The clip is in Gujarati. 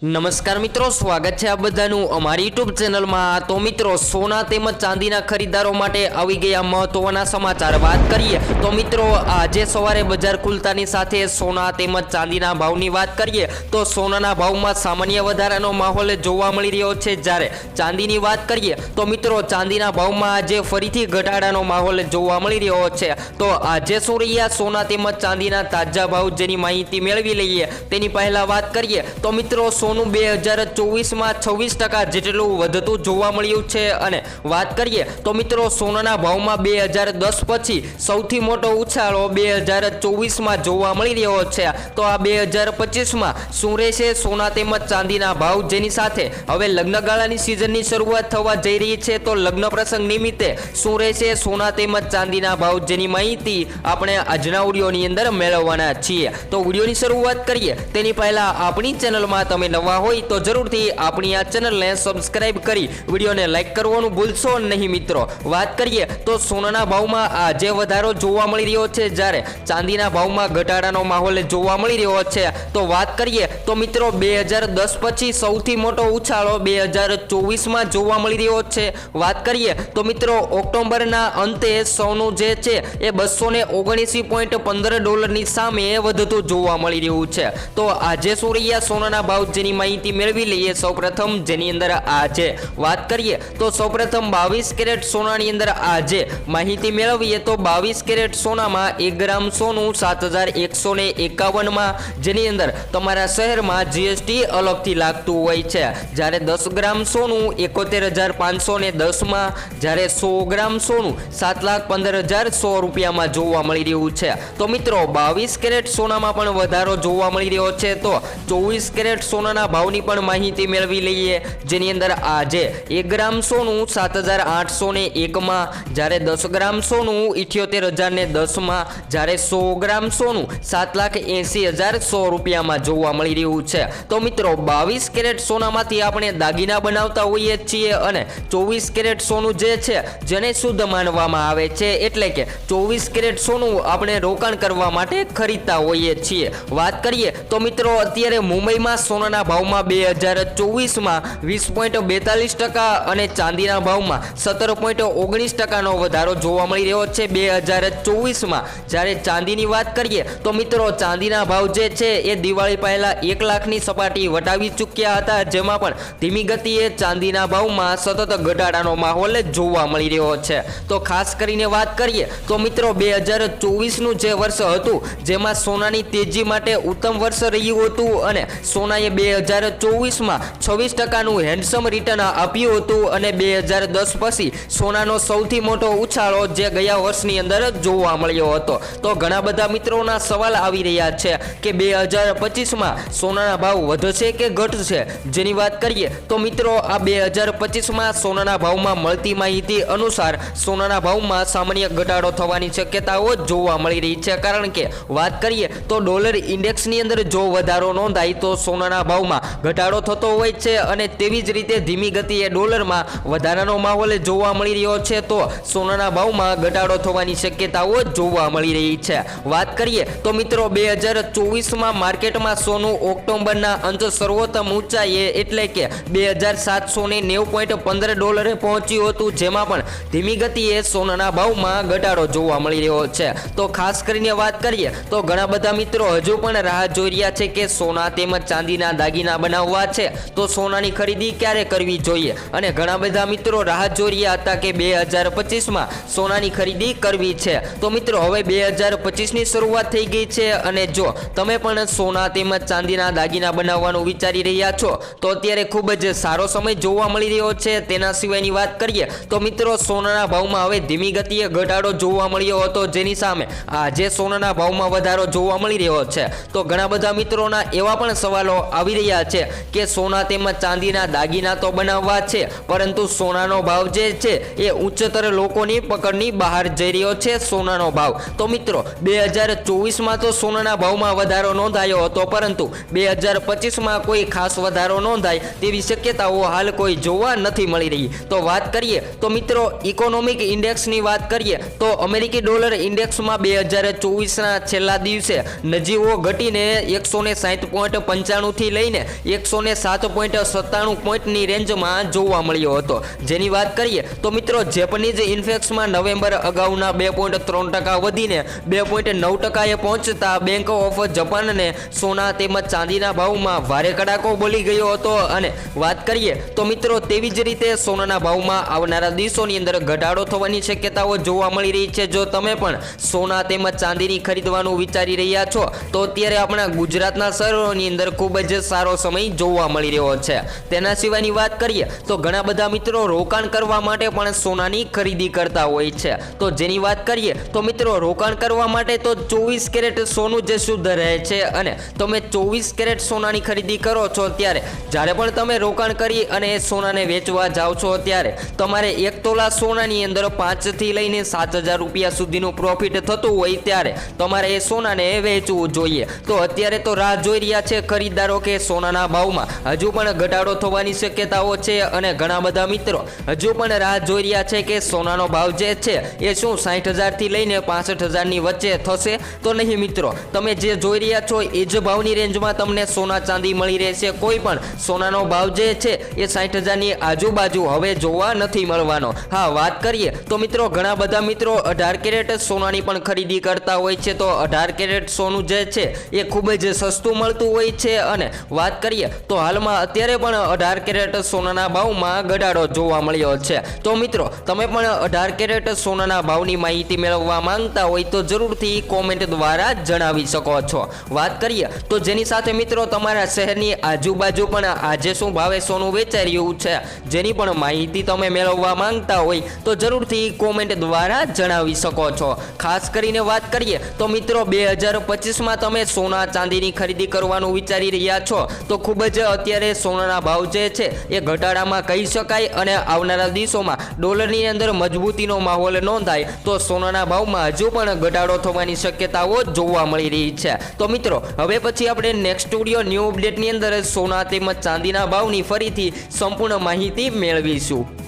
નમસ્કાર મિત્રો, સ્વાગત છે આ બધાનું અમારી યુટ્યુબ ચેનલમાં. તો મિત્રો, સોના તેમજ ચાંદીના ખરીદારો માટે આવી ગયા મહત્વના સમાચાર. વાત કરીએ તો મિત્રો, આજે સવારે બજાર ખુલતાની સાથે સોના તેમજ ચાંદીના ભાવની વાત કરીએ તો સોનાના ભાવમાં સામાન્ય વધારાનો માહોલ જોવા મળી રહ્યો છે. જ્યારે ચાંદીની વાત કરીએ તો મિત્રો, ચાંદીના ભાવમાં આજે ફરીથી ઘટાડાનો માહોલ જોવા મળી રહ્યો છે. તો આજે શું રહ્યા? સોના તેમજ ચાંદીના તાજા ભાવ જેની માહિતી મેળવી લઈએ. તેની પહેલાં વાત કરીએ તો મિત્રો, સોનું બે હજાર ચોવીસમાં છવ્વીસ ટકા જેટલું વધતું જોવા મળ્યું છે. અને વાત કરીએ તો મિત્રો, સોનાના ભાવમાં બે હજાર દસ પછી સૌથી મોટો ઉછાળો બે હજાર ચોવીસમાં જોવા મળી રહ્યો છે. તો આ બે હજાર પચીસમાં શું રહેશે? સોના તેમજ ચાંદીના ભાવ જેની સાથે હવે લગ્નગાળાની સિઝનની શરૂઆત થવા જઈ રહી છે. તો લગ્ન પ્રસંગ નિમિત્તે શું રહેશે? સોના તેમજ ચાંદીના ભાવ જેની માહિતી આપણે આજના ઓડિયોની અંદર મેળવવાના છીએ. તો ઓડિયોની શરૂઆત કરીએ. તેની પહેલા આપણી ચેનલમાં તમે નવા હોય તો જરૂરથી આપણી આ ચેનલને સબસ્ક્રાઇબ કરી વિડીયોને લાઈક કરવાનું ભૂલશો નહીં મિત્રો. વાત કરીએ તો સોનાના ભાવમાં આજે વધારો જોવા મળી રહ્યો છે. જ્યારે ચાંદીના ભાવમાં ઘટાડાનો માહોલ જોવા મળી રહ્યો છે. તો વાત કરીએ તો મિત્રો બે હજાર દસ પછી સૌથી મોટો ઉછાળો બે હજાર ચોવીસમાં જોવા મળી રહ્યો છે. વાત કરીએ તો મિત્રો ઓક્ટોબરના અંતે સોનું જે છે એ બસો ને ઓગણીસી પોઈન્ટ પંદર ડોલરની સામે વધતું જોવા મળી રહ્યું છે. તો આજે સૂર્યા સોનાના ભાવ જેની માહિતી મેળવી લઈએ. સૌપ્રથમ જેની અંદર આજે વાત કરીએ તો સૌપ્રથમ બાવીસ કેરેટ સોનાની અંદર આજે માહિતી મેળવીએ તો બાવીસ કેરેટ સોનામાં એક ગ્રામ સોનું સાત હજાર એકસો ને એકાવનમાં જેની અંદર તમારા શહેરમાં જીએસટી અલગથી લાગતું હોય છે. જ્યારે દસ ગ્રામ સોનું એકોતેર હજાર પાંચસો ને દસમાં, જ્યારે સો ગ્રામ સોનું સાત લાખ પંદર હજાર સો રૂપિયામાં જોવા મળી રહ્યું છે. તો મિત્રો, બાવીસ કેરેટ સોનામાં પણ વધારો જોવા મળી રહ્યો છે. તો ચોવીસ કેરેટ સોનાના ભાવની પણ માહિતી મેળવી લઈએ. જેની અંદર આજે એક ગ્રામ સોનું સાત હજાર આઠસો ને એકમાં, જ્યારે દસ ગ્રામ સોનું ઇઠ્યોતેર હજાર ને દસમાં, જ્યારે સો ગ્રામ સોનું સાત લાખ એંસી હજાર સો રૂપિયામાં જોવા મળી રહ્યું છે. તો મિત્રો, બાવીસ કેરેટ સોનામાંથી આપણે દાગીના બનાવતા હોઈએ છીએ અને ચોવીસ કેરેટ સોનું જે છે, જેને શુદ્ધ માનવામાં આવે છે, એટલે કે ચોવીસ કેરેટ સોનું આપણે રોકાણ કરવા માટે ખરીદતા હોઈએ છીએ. વાત કરીએ તો મિત્રો, અત્યારે મુંબઈમાં સોનાના ભાવમાં બે હજાર ચોવીસમાં વીસ પોઈન્ટ બેતાલીસ ટકા અને ચાંદીના ભાવમાં સત્તર પોઈન્ટ ઓગણીસ ટકાનો વધારો જોવા મળી રહ્યો છે બે હજાર ચોવીસમાં. જ્યારે ચાંદીની વાત કરીએ તો મિત્રો, ચાંદીના ભાવ જે છે એ દિવાળી પહેલાં એક લાખની સપાટી વટાવી ચૂક્યા હતા, જેમાં પણ ધીમી ગતિએ ચાંદીના ભાવમાં સતત ઘટાડાનો માહોલ જોવા મળી રહ્યો છે. તો ખાસ કરીને વાત કરીએ તો મિત્રો, બે હજાર ચોવીસનું જે વર્ષ હતું, જેમાં સોનાની તેજી માટે ઉત્તમ વર્ષ રહ્યું હતું અને સોનાએ બે હજાર ચોવીસમાં છવ્વીસ ટકાનું હેન્ડસમ રિટર્ન આપ્યું હતું અને બે હજાર દસ પછી સોનાનો સૌથી મોટો ઉછાળો જે ગયા વર્ષની અંદર જોવા મળ્યો હતો. તો ઘણા બધા મિત્રોના સવાલ આવી રહ્યા છે કે બે હજાર પચીસમાં સોનાના ભાવ વધશે કે ઘટશે? જેની વાત કરીએ તો મિત્રો, આ બે હજાર પચીસમાં સોનાના ભાવમાં મળતી માહિતી અનુસાર સોનાના ભાવમાં સામાન્ય ઘટાડો થવાની શક્યતાઓ જોવા મળી રહી છે. કારણ કે વાત કરીએ તો ડોલર ઇન્ડેક્સની અંદર જો વધારો નોંધાય તો સોનાના ભાવમાં ઘટાડો થતો હોય છે અને તેવી જ રીતે ધીમી ગતિએ ડોલરમાં વધારાનો માહોલ જોવા મળી રહ્યો છે તો સોનાના ભાવમાં ઘટાડો થવાની શક્યતાઓ જોવા મળી રહી છે. વાત કરીએ તો મિત્રો બે હજાર ચોવીસમાં માર્કેટમાં સોનું ઓક્ટોબરના અંત સર્વોત્તમ ઊંચાઈએ એટલે કે બે હજાર સાતસો ને નેવું પોઈન્ટ પંદર ડોલરે પહોંચ્યું હતું, જેમાં પણ ધીમી ગતિએ સોનાના ભાવમાં ઘટાડો જોવા મળી રહ્યો છે. તો ખાસ કરીને વાત કરીએ તો ઘણા બધા મિત્રો હજુ પણ રાહ જોઈ રહ્યા છે કે સોના તેમજ ચાંદીના દાગીના બનાવવા છે, તો સોનાની ખરીદી ક્યારે કરવી જોઈએ? અને ઘણા બધા મિત્રો રાહ જોઈ હતા કે બે હજાર પચીસમાં સોનાની ખરીદી કરવી છે. તો મિત્રો, હવે બે હજાર પચીસની શરૂઆત થઈ ગઈ છે અને જો તમે પણ સોના તેમજ ચાંદીના દાગીના બનાવવાનું વિચારી રહ્યા છો, તો અત્યારે ખૂબ જ સારો સમય જોવા મળી રહ્યો છે. તેના સિવાયની વાત કરીએ, તો મિત્રો, સોનાના ભાવમાં હવે ધીમી ગતિએ ઘટાડો જોવા મળ્યો હતો. જેની સામે આજે સોનાના ભાવમાં વધારો જોવા મળી રહ્યો છે. તો ઘણા બધા મિત્રોના એવા પણ સવાલો આવી રહ્યા છે કે સોના તેમજ ચાંદીના દાગીના તો બનાવવા છે, પરંતુ સોનાનો ભાવ જે છે એ ઉચ્ચતર લોકોની પકડની બહાર જઈ રહ્યો છે સોનાનો ભાવ. તો મિત્રો, બે હજાર ચોવીસમાં તો સોનાના ભાવમાં વધારો નોંધાયો હતો, પરંતુ બે હજાર પચીસમાં કોઈ ખાસ વધારો નોંધાય તેવી શક્યતાઓ હાલ કોઈ જોવા નથી મળી રહી. તો વાત કરીએ, તો મિત્રો, ઇકોનોમિક ઇન્ડેક્સની વાત કરીએ, તો અમેરિકી ડોલર ઇન્ડેક્સમાં બે હજાર ચોવીસના છેલ્લા દિવસે નજીવો ઘટીને એકસો ને સાહીઠ પોઈન્ટ પંચાણુંથી લઈ લઈને એકસો ને સાત પોઈન્ટ સત્તાણું પોઈન્ટની રેન્જમાં જોવા મળ્યો હતો. જેની વાત કરીએ તો મિત્રો, જેપનીઝ ઇન્ફેક્સમાં નવેમ્બર અગાઉના બે પોઈન્ટ ત્રણ ટકા વધીને બે પોઈન્ટ નવ ટકાએ પહોંચતા બેંક ઓફ જપાનને સોના તેમજ ચાંદીના ભાવમાં ભારે કડાકો બોલી ગયો હતો. અને વાત કરીએ તો મિત્રો, તેવી જ રીતે સોનાના ભાવમાં આવનારા દિવસોની અંદર ઘટાડો થવાની શક્યતાઓ જોવા મળી રહી છે. જો તમે પણ સોના તેમજ ચાંદીની ખરીદવાનું વિચારી રહ્યા છો, તો અત્યારે આપણા ગુજરાતના શહેરોની અંદર ખૂબ જ સારો સમય જોવા મળી રહ્યો છે. તેના સિવાયની વાત કરીએ તો ઘણા બધા મિત્રો રોકાણ કરવા માટે પણ સોનાની ખરીદી કરતા હોય છે. તો જેની વાત કરીએ તો મિત્રો રોકાણ કરવા માટે તો ચોવીસ કેરેટ સોનું જે શુદ્ધ રહે છે અને તમે ચોવીસ કેરેટ સોનાની ખરીદી કરો છો ત્યારે જ્યારે પણ તમે રોકાણ કરી અને એ સોનાને વેચવા જાઓ છો ત્યારે તમારે એક તોલા સોનાની અંદર પાંચથી લઈને સાત હજાર રૂપિયા સુધીનું પ્રોફિટ થતું હોય ત્યારે તમારે એ સોનાને વેચવું જોઈએ. તો અત્યારે તો રાહ જોઈ રહ્યા છે ખરીદદારો કે સોનાના ભાવમાં હજુ પણ ઘટાડો થવાની શક્યતાઓ છે અને ઘણા બધા મિત્રો હજુ પણ રાહ જોઈ રહ્યા છે કે સોનાનો ભાવ જે છે એ શું સાઠ હજારથી લઈને પાસઠ હજારની વચ્ચે થશે? તો નહીં મિત્રો, તમે જે જોઈ રહ્યા છો એ જ ભાવની રેન્જમાં તમને સોના ચાંદી મળી રહેશે. કોઈ પણ સોનાનો ભાવ જે છે એ સાઠ હજારની આજુબાજુ હવે જોવા નથી મળવાનો. હા, વાત કરીએ તો મિત્રો, ઘણા બધા મિત્રો અઢાર કેરેટ સોનાની પણ ખરીદી કરતા હોય છે. તો અઢાર કેરેટ સોનું જે છે એ ખૂબ જ સસ્તું મળતું હોય છે અને વાત કરીએ, તો હાલમાં અત્યારે પણ અઢાર કેરેટ સોનાના ભાવમાં ઘટાડો જોવા મળ્યો છે. તો મિત્રો, તમે પણ અઢાર કેરેટ સોનાના ભાવની માહિતી મેળવવા માંગતા હોય તો જરૂરથી કોમેન્ટ દ્વારા જણાવી શકો છો. વાત કરીએ, તો જેની સાથે મિત્રો તમારા શહેરની આજુબાજુ પણ આજે શું ભાવે સોનું વેચાઈ રહ્યું છે, જેની પણ માહિતી તમે મેળવવા માંગતા હોય તો જરૂરથી કોમેન્ટ દ્વારા જણાવી શકો છો. ખાસ કરીને વાત કરીએ, તો મિત્રો, બે હજાર પચીસમાં તમે સોના ચાંદીની ખરીદી કરવાનું વિચારી રહ્યા છો. તો ખૂબ જ અત્યારે સોનાના ભાવ જે છે એ ઘટાડામાં કહી શકાય અને આવનારા દિવસોમાં ડોલરની અંદર મજબૂતીનો માહોલ નોંધાય તો સોનાના ભાવમાં હજુ પણ ઘટાડો થવાની શક્યતાઓ જોવા મળી રહી છે. તો મિત્રો, હવે પછી આપણે નેક્સ્ટ સ્ટુડિયો ન્યૂ અપડેટની અંદર સોના તેમજ ચાંદીના ભાવની ફરીથી સંપૂર્ણ માહિતી મેળવીશું.